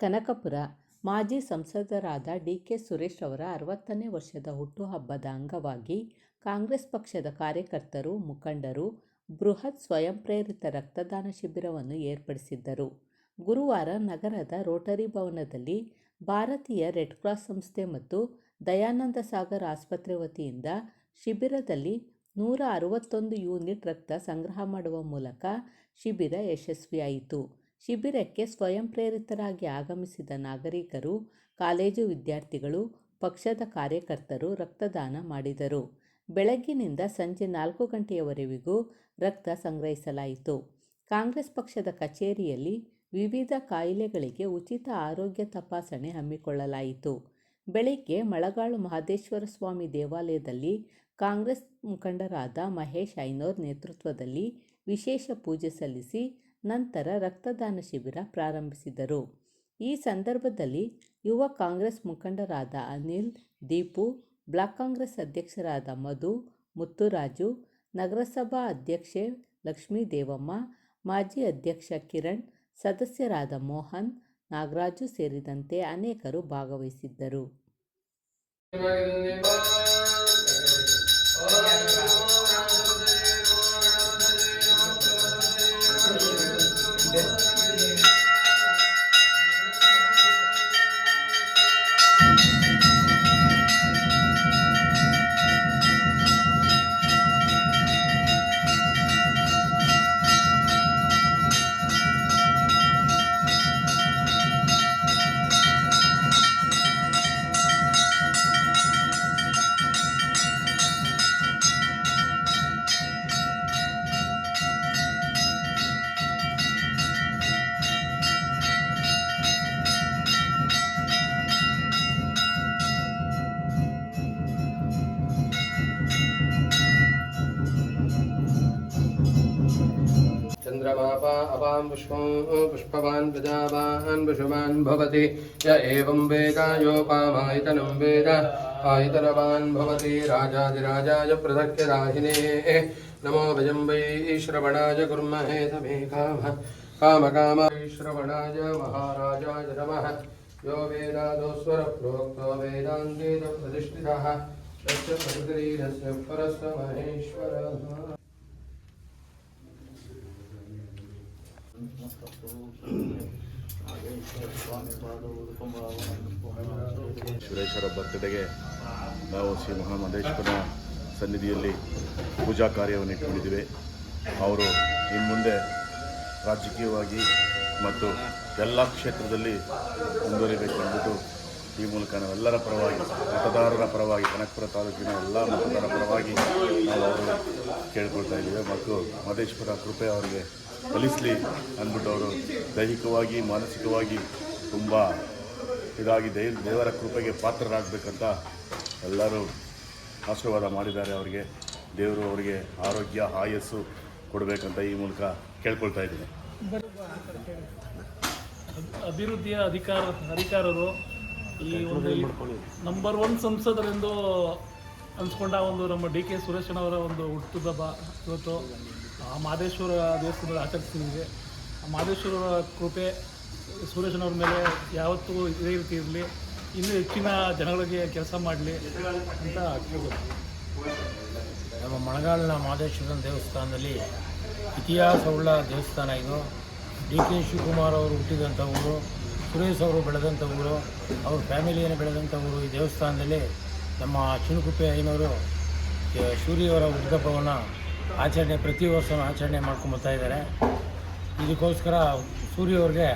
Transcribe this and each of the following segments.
ಕನಕಪುರ ಮಾಜಿ ಸಂಸದರಾದ D K Suresh ಅವರ ಅರವತ್ತನೇ ವರ್ಷದ ಹುಟ್ಟುಹಬ್ಬದ ಅಂಗವಾಗಿ ಕಾಂಗ್ರೆಸ್ ಪಕ್ಷದ ಕಾರ್ಯಕರ್ತರು, ಮುಖಂಡರು ಬೃಹತ್ ಸ್ವಯಂ ಪ್ರೇರಿತ ರಕ್ತದಾನ ಶಿಬಿರವನ್ನು ಏರ್ಪಡಿಸಿದ್ದರು. ಗುರುವಾರ ನಗರದ ರೋಟರಿ ಭವನದಲ್ಲಿ ಭಾರತೀಯ ರೆಡ್ ಕ್ರಾಸ್ ಸಂಸ್ಥೆ ಮತ್ತು ದಯಾನಂದ ಸಾಗರ್ ಆಸ್ಪತ್ರೆ ವತಿಯಿಂದ ಶಿಬಿರದಲ್ಲಿ ನೂರ ಅರವತ್ತೊಂದು ಯೂನಿಟ್ ರಕ್ತ ಸಂಗ್ರಹ ಮಾಡುವ ಮೂಲಕ ಶಿಬಿರ ಯಶಸ್ವಿಯಾಯಿತು. ಶಿಬಿರಕ್ಕೆ ಸ್ವಯಂ ಪ್ರೇರಿತರಾಗಿ ಆಗಮಿಸಿದ ನಾಗರಿಕರು, ಕಾಲೇಜು ವಿದ್ಯಾರ್ಥಿಗಳು, ಪಕ್ಷದ ಕಾರ್ಯಕರ್ತರು ರಕ್ತದಾನ ಮಾಡಿದರು. ಬೆಳಗ್ಗಿನಿಂದ ಸಂಜೆ ನಾಲ್ಕು ಗಂಟೆಯವರೆವಿಗೂ ರಕ್ತ ಸಂಗ್ರಹಿಸಲಾಯಿತು. ಕಾಂಗ್ರೆಸ್ ಪಕ್ಷದ ಕಚೇರಿಯಲ್ಲಿ ವಿವಿಧ ಕಾಯಿಲೆಗಳಿಗೆ ಉಚಿತ ಆರೋಗ್ಯ ತಪಾಸಣೆ ಹಮ್ಮಿಕೊಳ್ಳಲಾಯಿತು. ಬೆಳಿಗ್ಗೆ ಮಳಗಾಳು ಮಹದೇಶ್ವರ ಸ್ವಾಮಿ ದೇವಾಲಯದಲ್ಲಿ ಕಾಂಗ್ರೆಸ್ ಮುಖಂಡರಾದ ಮಹೇಶ್ ಐನೋರ್ ನೇತೃತ್ವದಲ್ಲಿ ವಿಶೇಷ ಪೂಜೆ ಸಲ್ಲಿಸಿ ನಂತರ ರಕ್ತದಾನ ಶಿಬಿರ ಪ್ರಾರಂಭಿಸಿದರು. ಈ ಸಂದರ್ಭದಲ್ಲಿ ಯುವ ಕಾಂಗ್ರೆಸ್ ಮುಖಂಡರಾದ ಅನಿಲ್, ದೀಪು, ಬ್ಲಾಕ್ ಕಾಂಗ್ರೆಸ್ ಅಧ್ಯಕ್ಷರಾದ ಮಧು, ಮುತ್ತುರಾಜು, ನಗರಸಭಾ ಅಧ್ಯಕ್ಷೆ ಲಕ್ಷ್ಮೀ ದೇವಮ್ಮ, ಮಾಜಿ ಅಧ್ಯಕ್ಷ ಕಿರಣ್, ಸದಸ್ಯರಾದ ಮೋಹನ್, ನಾಗರಾಜು ಸೇರಿದಂತೆ ಅನೇಕರು ಭಾಗವಹಿಸಿದ್ದರು. अपां पुष्पं, पुष्पवान् प्रजावान् पशुवान् भवति। य एवं वेद योपामायतनं वेद। आयतनवान् भवति राजाधिराजाय प्रदक्षराहिने नमो भजं वै श्रवणाय कुर्महे समे कामः। कामकाम श्रवणाय महाराजाय नमः। यो वेदादोस्वरप्रोक्तो वेदाङ्गेदप्रतिष्ठितः तस्य प्रकृतिरस्य परस्य महेश्वरः। ಸುರೇಶರ ಬರ್ತ್ಡೇಗೆ ನಾವು ಶ್ರೀ ಮಹಾಮಹೇಶ್ವರನ ಸನ್ನಿಧಿಯಲ್ಲಿ ಪೂಜಾ ಕಾರ್ಯವನ್ನು ಇಟ್ಕೊಂಡಿದ್ದೀವಿ. ಅವರು ಇನ್ನು ಮುಂದೆ ರಾಜಕೀಯವಾಗಿ ಮತ್ತು ಎಲ್ಲ ಕ್ಷೇತ್ರದಲ್ಲಿ ಮುಂದುವರಿಬೇಕು ಈ ಮೂಲಕ ನಾವೆಲ್ಲರ ಪರವಾಗಿ, ಮತದಾರರ ಪರವಾಗಿ, ಕನಕಪುರ ತಾಲೂಕಿನ ಎಲ್ಲ ಮತದಾರರ ಪರವಾಗಿ ನಾವು ಅವರು ಕೇಳ್ಕೊಳ್ತಾ ಇದ್ದೇವೆ. ಮತ್ತು ಮಹದೇಶ್ವರ ಕೃಪೆ ಅವರಿಗೆ ಫಲಿಸಲಿ ಅಂದ್ಬಿಟ್ಟು ಅವರು ದೈಹಿಕವಾಗಿ ಮಾನಸಿಕವಾಗಿ ತುಂಬ ಇದಾಗಿ ದೈ ದೇವರ ಕೃಪೆಗೆ ಪಾತ್ರರಾಗಬೇಕಂತ ಎಲ್ಲರೂ ಆಶೀರ್ವಾದ ಮಾಡಿದ್ದಾರೆ ಅವರಿಗೆ. ದೇವರು ಅವರಿಗೆ ಆರೋಗ್ಯ ಆಯಸ್ಸು ಕೊಡಬೇಕಂತ ಈ ಮೂಲಕ ಕೇಳ್ಕೊಳ್ತಾ ಇದ್ದೀನಿ. ಅಭಿವೃದ್ಧಿಯ ಅಧಿಕಾರ ಅಧಿಕಾರರು ಈ ಒಂದು ನಂಬರ್ ಒನ್ ಸಂಸದರೆಂದು ಅನ್ಸ್ಕೊಂಡ ಒಂದು ನಮ್ಮ ಡಿ ಕೆ ಅವರ ಒಂದು ಹುಟ್ಟುಹಬ್ಬ ಇವತ್ತು, ಆ ಮಾದೇಶ್ವರ ದೇವಸ್ಥಾನದಲ್ಲಿ ಆ ಮಾದೇಶ್ವರ ಕೃಪೆ ಸುರೇಶನವ್ರ ಮೇಲೆ ಯಾವತ್ತೂ ಇದೇ ರೀತಿ ಇರಲಿ. ಇನ್ನೂ ಹೆಚ್ಚಿನ ಜನಗಳಿಗೆ ಕೆಲಸ ಮಾಡಲಿ ಅಂತ ನಮ್ಮ ಮಣಗಾಲಿನ ಮಹದೇಶ್ವರನ ದೇವಸ್ಥಾನದಲ್ಲಿ ಇತಿಹಾಸವುಳ್ಳ ದೇವಸ್ಥಾನ ಇದು. ಡಿ ಕೆ ಶಿವಕುಮಾರ್ ಅವರು ಹುಟ್ಟಿದಂಥ ಊರು, ಸುರೇಶ್ ಅವರು ಬೆಳೆದಂಥ ಊರು, ಅವ್ರ ಫ್ಯಾಮಿಲಿಯನ್ನು ಬೆಳೆದಂಥ ಊರು ಈ ದೇವಸ್ಥಾನದಲ್ಲಿ. ನಮ್ಮ ಚಿಣುಕುಪ್ಪೆ ಅಯ್ಯನವರು ಸೂರ್ಯವರ ಹುಟ್ಟುಹಬ್ಬವನ್ನು ಆಚರಣೆ, ಪ್ರತಿ ವರ್ಷ ಆಚರಣೆ ಮಾಡ್ಕೊಂಬರ್ತಾ ಇದ್ದಾರೆ. ಇದಕ್ಕೋಸ್ಕರ ಸೂರ್ಯವ್ರಿಗೆ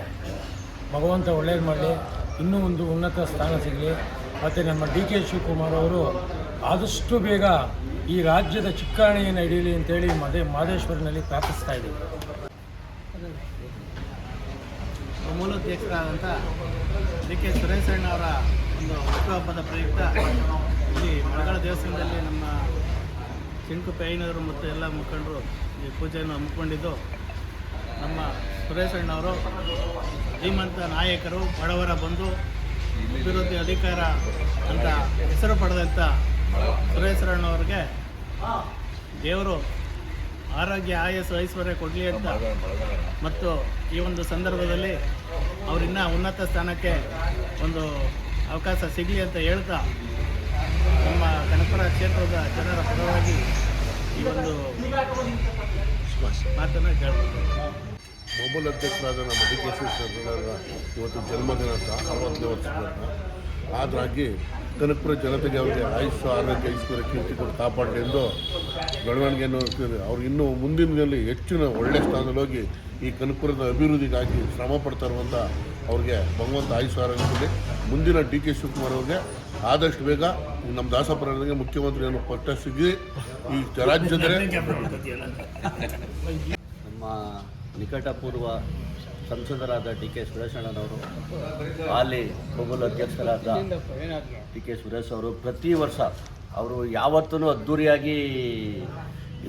ಭಗವಂತ ಒಳ್ಳೇದು ಮಾಡಲಿ, ಇನ್ನೂ ಒಂದು ಉನ್ನತ ಸ್ಥಾನ ಸಿಗಲಿ. ಮತ್ತು ನಮ್ಮ ಡಿ ಕೆ ಶಿವಕುಮಾರ್ ಅವರು ಆದಷ್ಟು ಬೇಗ ಈ ರಾಜ್ಯದ ಚಿಕ್ಕಾಣಿಯನ್ನು ಹಿಡೀಲಿ ಅಂತೇಳಿ ಮದೇ, ಮಾದೇಶ್ವರನಲ್ಲಿ ಪ್ರಾರ್ಥಿಸ್ತಾ ಇದ್ದೀವಿ. ಮೂಲೋದ್ಯಕ್ಷರಾದಂಥ ಡಿ ಕೆ ಸುರೇಶಣ್ಣ ಅವರ ಒಂದು ಹುಟ್ಟುಹಬ್ಬದ ಪ್ರಯುಕ್ತ ಇಲ್ಲಿ ಮಳಗಾಲ ದೇವಸ್ಥಾನದಲ್ಲಿ ನಮ್ಮ ಚಿಂಕು ಪೈನವರು ಮತ್ತು ಎಲ್ಲ ಮುಖಂಡರು ಈ ಪೂಜೆಯನ್ನು ಹಮ್ಮಿಕೊಂಡಿದ್ದು ನಮ್ಮ ಸುರೇಶಣ್ಣವರು ಶ್ರೀಮಂತ ನಾಯಕರು, ಬಡವರ ಬಂದು ಅಭಿವೃದ್ಧಿ ಅಧಿಕಾರ ಅಂತ ಹೆಸರು ಪಡೆದಂಥ ಸುರೇಶಣ್ಣವ್ರಿಗೆ ದೇವರು ಆರೋಗ್ಯ, ಆಯಸ್ಸು, ಐಶ್ವರ್ಯ ಕೊಡಲಿ ಅಂತ ಮತ್ತು ಈ ಒಂದು ಸಂದರ್ಭದಲ್ಲಿ ಅವರಿನ್ನ ಉನ್ನತ ಸ್ಥಾನಕ್ಕೆ ಒಂದು ಅವಕಾಶ ಸಿಗಲಿ ಅಂತ ಹೇಳ್ತಾ ನಮ್ಮ ಕನಕಪುರ ಕ್ಷೇತ್ರದ ಜನರ ಪರವಾಗಿ ಈ ಒಂದು ಮಾತನ್ನು ಕೇಳ್ಬೋದು ಮೊಬೈಲ್ ಅಧ್ಯಕ್ಷರಾದ ನಮ್ಮ ಡಿ ಕೆ ಶಿವಕುಮಾರ್ ಇವತ್ತು ಜನ್ಮದಿನ ಅಂತ ಅರವತ್ತನೇ ಆದ್ರಾಗಿ ಕನಕಪುರ ಜನತೆಗೆ ಅವರಿಗೆ ಆಯುಷ್ಯ, ಆರೋಗ್ಯ, ಐಶ್ವರ್ಯ, ಕೀರ್ತಿ ಕೊಟ್ಟು ಕಾಪಾಡಲಿ ಎಂದು ಬೆಳವಣಿಗೆಯನ್ನು ಅವ್ರು ಇನ್ನೂ ಮುಂದಿನ ದಿನದಲ್ಲಿ ಹೆಚ್ಚಿನ ಒಳ್ಳೆಯ ಸ್ಥಾನದಲ್ಲಿ ಹೋಗಿ ಈ ಕನಕಪುರದ ಅಭಿವೃದ್ಧಿಗಾಗಿ ಶ್ರಮ ಪಡ್ತಾ ಇರುವಂಥ ಅವ್ರಿಗೆ ಭಗವಂತ ಆಯುಷ್ ಆರೋಗ್ಯ ಮುಂದಿನ ಡಿ ಕೆ ಶಿವಕುಮಾರ್ ಅವ್ರಿಗೆ ಆದಷ್ಟು ಬೇಗ ನಮ್ಮ ದಾಸಪುರನಿಗೆ ಮುಖ್ಯಮಂತ್ರಿಯನ್ನು ಪಟ್ಟ ಸಿಗಿ ಈ ರಾಜ್ಯದ ನಮ್ಮ ನಿಕಟಪೂರ್ವ ಸಂಸದರಾದ ಡಿ ಕೆ ಸುರೇಶಣ್ಣನವರು, ಹಾಲಿ ಮೊಘಲ್ ಅಧ್ಯಕ್ಷರಾದ ಡಿ ಕೆ ಸುರೇಶ್ ಅವರು ಪ್ರತಿ ವರ್ಷ ಅವರು ಯಾವತ್ತೂ ಅದ್ಧೂರಿಯಾಗಿ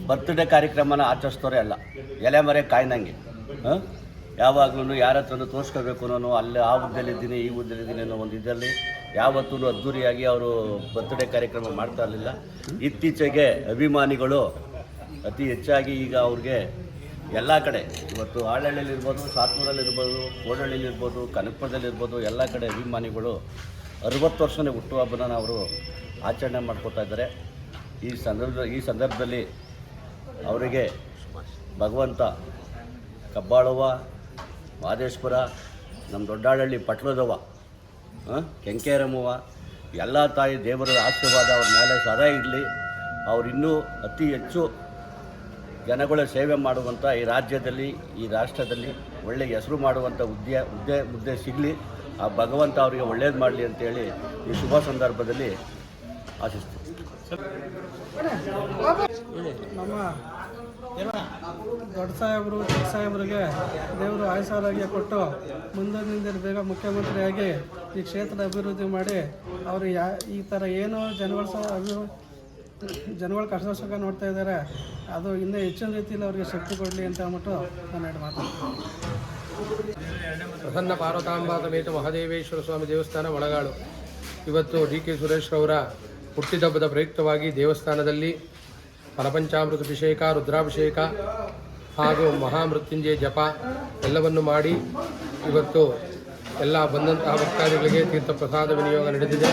ಬರ್ತ್ಡೇ ಕಾರ್ಯಕ್ರಮನ ಆಚರಿಸ್ತೋರೇ ಅಲ್ಲ. ಎಲೆ ಮರೆ ಕಾಯ್ನಂಗೆ ಯಾವಾಗಲೂ ಯಾರ ಹತ್ರನೂ ತೋರಿಸ್ಕೋಬೇಕು ನಾನು ಅಲ್ಲಿ ಆ ಹುದ್ದೆಯಲ್ಲಿದ್ದೀನಿ ಈ ಹುದ್ದೆಯಲ್ಲಿದ್ದೀನಿ ಅನ್ನೋ ಒಂದು ಇದರಲ್ಲಿ ಯಾವತ್ತೂ ಅದ್ಧೂರಿಯಾಗಿ ಅವರು ಬರ್ತ್ಡೇ ಕಾರ್ಯಕ್ರಮ ಮಾಡ್ತಾ ಇರಲಿಲ್ಲ. ಇತ್ತೀಚೆಗೆ ಅಭಿಮಾನಿಗಳು ಅತಿ ಹೆಚ್ಚಾಗಿ ಈಗ ಅವ್ರಿಗೆ ಎಲ್ಲ ಕಡೆ, ಇವತ್ತು ಆಳಹಳ್ಳಿಲಿರ್ಬೋದು ಸಾತ್ನೂರಲ್ಲಿರ್ಬೋದು ಕೋಡಹಳ್ಳಿಲಿರ್ಬೋದು ಕನಕಪುರದಲ್ಲಿರ್ಬೋದು, ಎಲ್ಲ ಕಡೆ ಅಭಿಮಾನಿಗಳು ಅರವತ್ತು ವರ್ಷನೇ ಹುಟ್ಟುಹಬ್ಬನ ಅವರು ಆಚರಣೆ ಮಾಡ್ಕೊತಾ ಇದ್ದಾರೆ. ಈ ಸಂದರ್ಭ, ಈ ಸಂದರ್ಭದಲ್ಲಿ ಅವರಿಗೆ ಭಗವಂತ ಕಬ್ಬಾಳವ್ವ ಮಾದೇಶ್ವರ ನಮ್ಮ ದೊಡ್ಡಾಳಹಳ್ಳಿ ಪಟ್ಲದವ್ವ ಕೆಂಕೇರಮ್ಮವ ಎಲ್ಲ ತಾಯಿ ದೇವರ ಆಶೀರ್ವಾದ ಅವ್ರ ಮೇಲೆ ಸದಾ ಇರಲಿ. ಅವರಿನ್ನೂ ಅತಿ ಹೆಚ್ಚು ಜನಗಳ ಸೇವೆ ಮಾಡುವಂಥ ಈ ರಾಜ್ಯದಲ್ಲಿ, ಈ ರಾಷ್ಟ್ರದಲ್ಲಿ ಒಳ್ಳೆಯ ಹೆಸರು ಮಾಡುವಂಥ ಹುದ್ದೆ ಹುದ್ದೆ ಮುದ್ದೆ ಸಿಗಲಿ. ಆ ಭಗವಂತ ಅವರಿಗೆ ಒಳ್ಳೇದು ಮಾಡಲಿ ಅಂತೇಳಿ ಈ ಶುಭ ಸಂದರ್ಭದಲ್ಲಿ ಆಶಿಸ್ತೀನಿ. ದೊಡ್ಡ ಸಾಹೇಬರು, ಚಿಕ್ಕ ಸಾಹೇಬರಿಗೆ ದೇವರು ಆಯುಸಾರೋಗ್ಯ ಕೊಟ್ಟು ಮುಂದಿನಿಂದ ಬೇಗ ಮುಖ್ಯಮಂತ್ರಿಯಾಗಿ ಈ ಕ್ಷೇತ್ರದ ಅಭಿವೃದ್ಧಿ ಮಾಡಿ ಅವರು ಯಾ, ಈ ಥರ ಏನು ಜನಗಳ ಸಹ ಅಭಿವೃದ್ಧಿ ಜನಗಳ ಸುಖ ನೋಡ್ತಾ ಇದ್ದಾರೆ, ಅದು ಇನ್ನೂ ಹೆಚ್ಚಿನ ರೀತಿಯಲ್ಲಿ ಅವರಿಗೆ ಶಕ್ತಿ ಕೊಡಲಿ ಅಂತ ಅಂದ್ಬಿಟ್ಟು ನಾನು ಎರಡು ಮಾತು ಪ್ರಸನ್ನ ಪಾರ್ವತಾಂಬಾ ಸಮೇತ ಮಹಾದೇವೇಶ್ವರ ಸ್ವಾಮಿ ದೇವಸ್ಥಾನ ಒಳಗಾಳು ಇವತ್ತು ಡಿ ಕೆ ಸುರೇಶ್ ಅವರ ಹುಟ್ಟಿದಬ್ಬದ ಪ್ರಯುಕ್ತವಾಗಿ ದೇವಸ್ಥಾನದಲ್ಲಿ ಫಲಪಂಚಾಮೃತ ಅಭಿಷೇಕ, ರುದ್ರಾಭಿಷೇಕ ಹಾಗೂ ಮಹಾಮೃತ್ಯುಂಜಯ ಜಪ ಎಲ್ಲವನ್ನು ಮಾಡಿ ಇವತ್ತು ಎಲ್ಲ ಬಂದಂತಹ ಭಕ್ತಾದಿಗಳಿಗೆ ತೀರ್ಥ ಪ್ರಸಾದ ವಿನಿಯೋಗ ನಡೆದಿದೆ.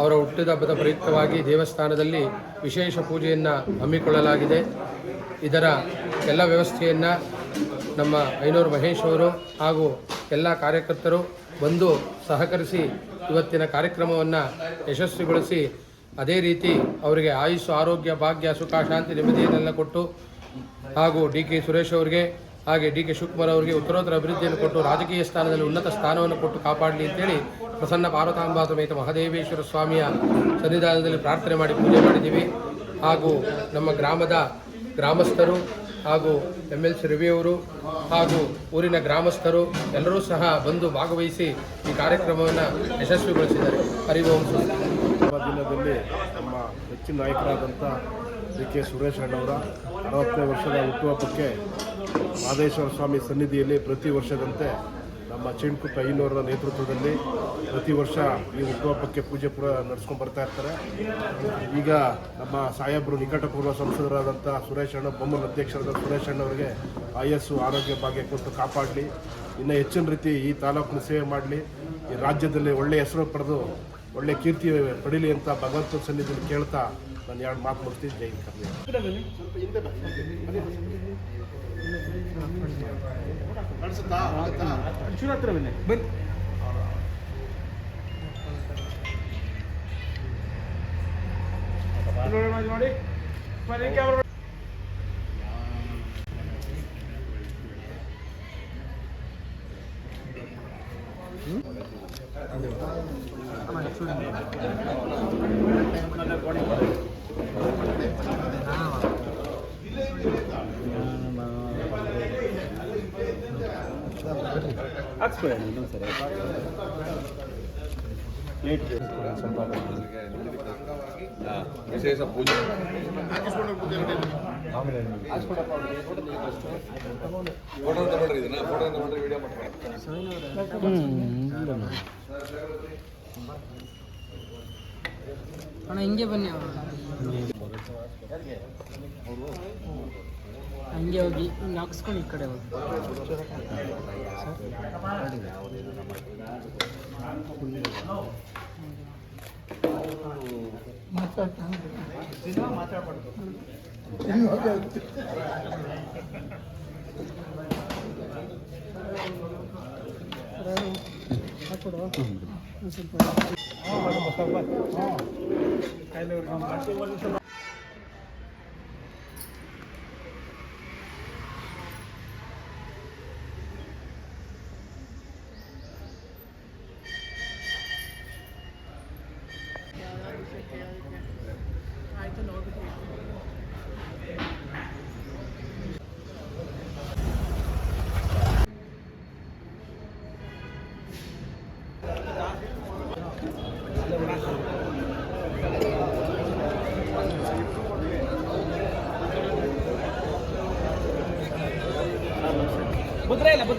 ಅವರ ಹುಟ್ಟಿದ ಹಬ್ಬದ ಪ್ರಯುಕ್ತವಾಗಿ ದೇವಸ್ಥಾನದಲ್ಲಿ ವಿಶೇಷ ಪೂಜೆಯನ್ನು ಹಮ್ಮಿಕೊಳ್ಳಲಾಗಿದೆ. ಇದರ ಎಲ್ಲ ವ್ಯವಸ್ಥೆಯನ್ನು ನಮ್ಮ ಐನೂರು ಮಹೇಶ್ ಅವರು ಹಾಗೂ ಎಲ್ಲ ಕಾರ್ಯಕರ್ತರು ಬಂದು ಸಹಕರಿಸಿ ಇವತ್ತಿನ ಕಾರ್ಯಕ್ರಮವನ್ನು ಯಶಸ್ವಿಗೊಳಿಸಿ ಅದೇ ರೀತಿ ಅವರಿಗೆ ಆಯುಷ್, ಆರೋಗ್ಯ, ಭಾಗ್ಯ, ಸುಖ, ಶಾಂತಿ ನೆಮ್ಮದಿಯನ್ನೆಲ್ಲ ಕೊಟ್ಟು ಹಾಗೂ ಡಿ ಕೆ ಸುರೇಶ್ ಅವರಿಗೆ ಹಾಗೆ ಡಿ ಕೆ ಶಿವಕುಮಾರ್ ಅವರಿಗೆ ಉತ್ತರೋತ್ತರ ಅಭಿವೃದ್ಧಿಯನ್ನು ಕೊಟ್ಟು ರಾಜಕೀಯ ಸ್ಥಾನದಲ್ಲಿ ಉನ್ನತ ಸ್ಥಾನವನ್ನು ಕೊಟ್ಟು ಕಾಪಾಡಲಿ ಅಂತೇಳಿ ಪ್ರಸನ್ನ ಪಾರ್ವತಾಂಬಾ ಮಹಾದೇವೇಶ್ವರ ಸ್ವಾಮಿಯ ಸನ್ನಿಧಾನದಲ್ಲಿ ಪ್ರಾರ್ಥನೆ ಮಾಡಿ ಪೂಜೆ ಮಾಡಿದ್ದೀವಿ. ಹಾಗೂ ನಮ್ಮ ಗ್ರಾಮದ ಗ್ರಾಮಸ್ಥರು ಹಾಗೂ ಎಂ ಎಲ್ ಸಿ ರವಿಯವರು ಹಾಗೂ ಊರಿನ ಗ್ರಾಮಸ್ಥರು ಎಲ್ಲರೂ ಸಹ ಬಂದು ಭಾಗವಹಿಸಿ ಈ ಕಾರ್ಯಕ್ರಮವನ್ನು ಯಶಸ್ವಿಗೊಳಿಸಿದ್ದಾರೆ. ಹರಿ ದಿನದಲ್ಲಿ ನಮ್ಮ ಹೆಚ್ಚಿನ ನಾಯಕರಾದಂಥ ಡಿ ಕೆ ಸುರೇಶ್ ಅಣ್ಣವರ ಅರವತ್ತನೇ ವರ್ಷದ ಹುಟ್ಟುಹಬ್ಬಕ್ಕೆ ಮಾದೇಶ್ವರ ಸ್ವಾಮಿ ಸನ್ನಿಧಿಯಲ್ಲಿ ಪ್ರತಿ ವರ್ಷದಂತೆ ನಮ್ಮ ಚಿಣ್ಕುಪ್ಪ ಐನೂರರ ನೇತೃತ್ವದಲ್ಲಿ ಪ್ರತಿ ವರ್ಷ ಈ ಹುಟ್ಟುಹಬ್ಬಕ್ಕೆ ಪೂಜೆ ಪುರ ನಡೆಸ್ಕೊಂಡು ಬರ್ತಾ ಇರ್ತಾರೆ. ಈಗ ನಮ್ಮ ಸಾಹೇಬರು ನಿಕಟಪೂರ್ವ ಸಂಸದರಾದಂಥ ಸುರೇಶ್ ಅಣ್ಣ, ಬೊಮ್ಮನ ಅಧ್ಯಕ್ಷರಾದ ಸುರೇಶ್ ಅಣ್ಣವರಿಗೆ ಆಯಸ್ಸು, ಆರೋಗ್ಯ ಭಾಗ್ಯ ಕೊಟ್ಟು ಕಾಪಾಡಲಿ. ಇನ್ನೂ ಹೆಚ್ಚಿನ ರೀತಿ ಈ ತಾಲೂಕಿನ ಸೇವೆ ಮಾಡಲಿ. ಈ ರಾಜ್ಯದಲ್ಲಿ ಒಳ್ಳೆಯ ಹೆಸರು ಪಡೆದು ಒಳ್ಳೆ ಕೀರ್ತಿ ಪಡೀಲಿ ಅಂತ ಭಗವಂತ ಸನ್ನಿಧಿಯಲ್ಲಿ ಕೇಳ್ತಾ ನಾನು ಎರಡು ಮಾತು ಮುಗಿಸ್ತೀನಿ. ಜೈ ಕರ್ನಾಟಕ. ನೋಡಿ ವಿಶೇಷ ಪೂಜೆ ಆಮೇಲೆ ಫೋಟೋ ಅಂತ ಇದನ್ನ ಫೋಟೋ ವಿಡಿಯೋ ಅಣ್ಣ ಹಿಂಗೆ ಬನ್ನಿ ಅವರು. ಹಂಗೆ ಹೋಗಿ ಹಿಂಗೆ ಹಾಕ್ಸ್ಕೊಂಡು ಈ ಕಡೆ ಹೋಗಿ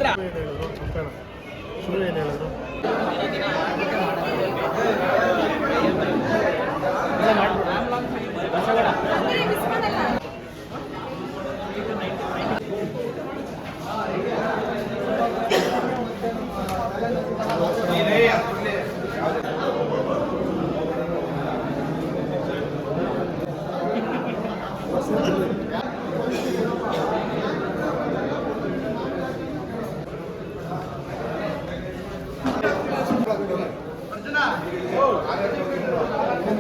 ക്ഷേത്ര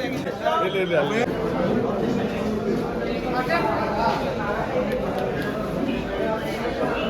Thank you.